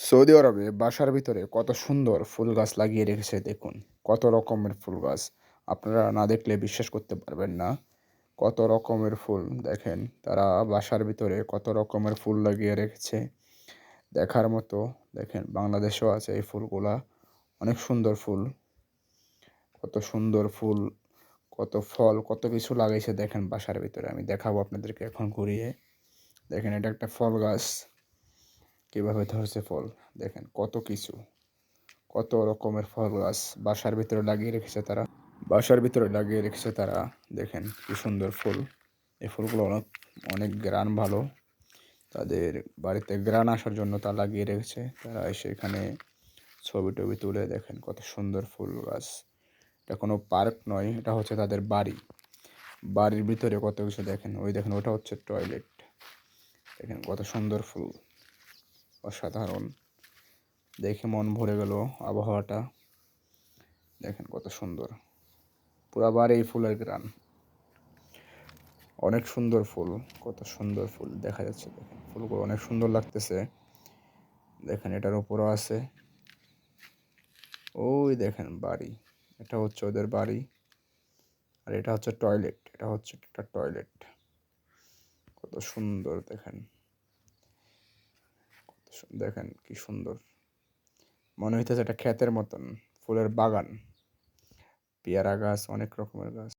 Saudi আরবে বাসার ভিতরে কত সুন্দর ফুল গাছ লাগিয়ে রেখেছে দেখুন। কত রকমের ফুল গাছ। আপনারা না দেখলে বিশ্বাস করতে পারবেন না। কত রকমের ফুল দেখেন। তারা বাসার ভিতরে কত রকমের ফুল লাগিয়ে রেখেছে। দেখার মতো দেখেন বাংলাদেশেও আছে এই ফুলগুলা। অনেক সুন্দর ফুল। কত সুন্দর ফুল, কত ফল, কত কিছু লাগাইছে দেখেন বাসার ভিতরে। আমি দেখাবো আপনাদেরকে এখন ঘুরিয়ে। দেখেন এটা একটা ফল গাছ। কীভাবে ধরছে ফল? দেখেন, কত কিছু। কত রকমের ফল গাছ বাসার ভিতরে লাগিয়ে রেখেছে তারা। বাসার ভিতরে লাগিয়ে রেখেছে তারা। দেখেন, কি সুন্দর ফুল। এই ফুলগুলো অনেক অনেক গ্রান ভালো। তাদের বাড়িতে গ্রান আসার জন্য তা লাগিয়ে রেখেছে। তারা এসে এখানে ছবি টবি তুলে দেখেন কত সুন্দর ফুল গাছ। এটা কোনো পার্ক নয়, এটা হচ্ছে তাদের বাড়ি। বাড়ির ভিতরে কত কিছু দেখেন। ওই দেখেন, ওটা হচ্ছে টয়লেট। দেখেন কত সুন্দর ফুল। অসাধারণ। দেখে মন ভরে গেল আবহাওয়াটা। দেখেন কত সুন্দর। পুরাবার এই ফুলের গ্রান অনেক সুন্দর ফুল, কত সুন্দর ফুল দেখা যাচ্ছে দেখেন। ফুলগুলো অনেক সুন্দর লাগতেছে। দেখেন এটার উপরও আছে। ওই দেখেন বাড়ি। এটা হচ্ছে ওদের বাড়ি। আর এটা হচ্ছে টয়লেট। এটা হচ্ছে একটা টয়লেট। কত সুন্দর দেখেন। দেখেন কি সুন্দর। মনে হইতেছে একটা ক্ষেতের মতন, ফুলের বাগান। পেয়ারা গাছ, অনেক রকমের গাছ।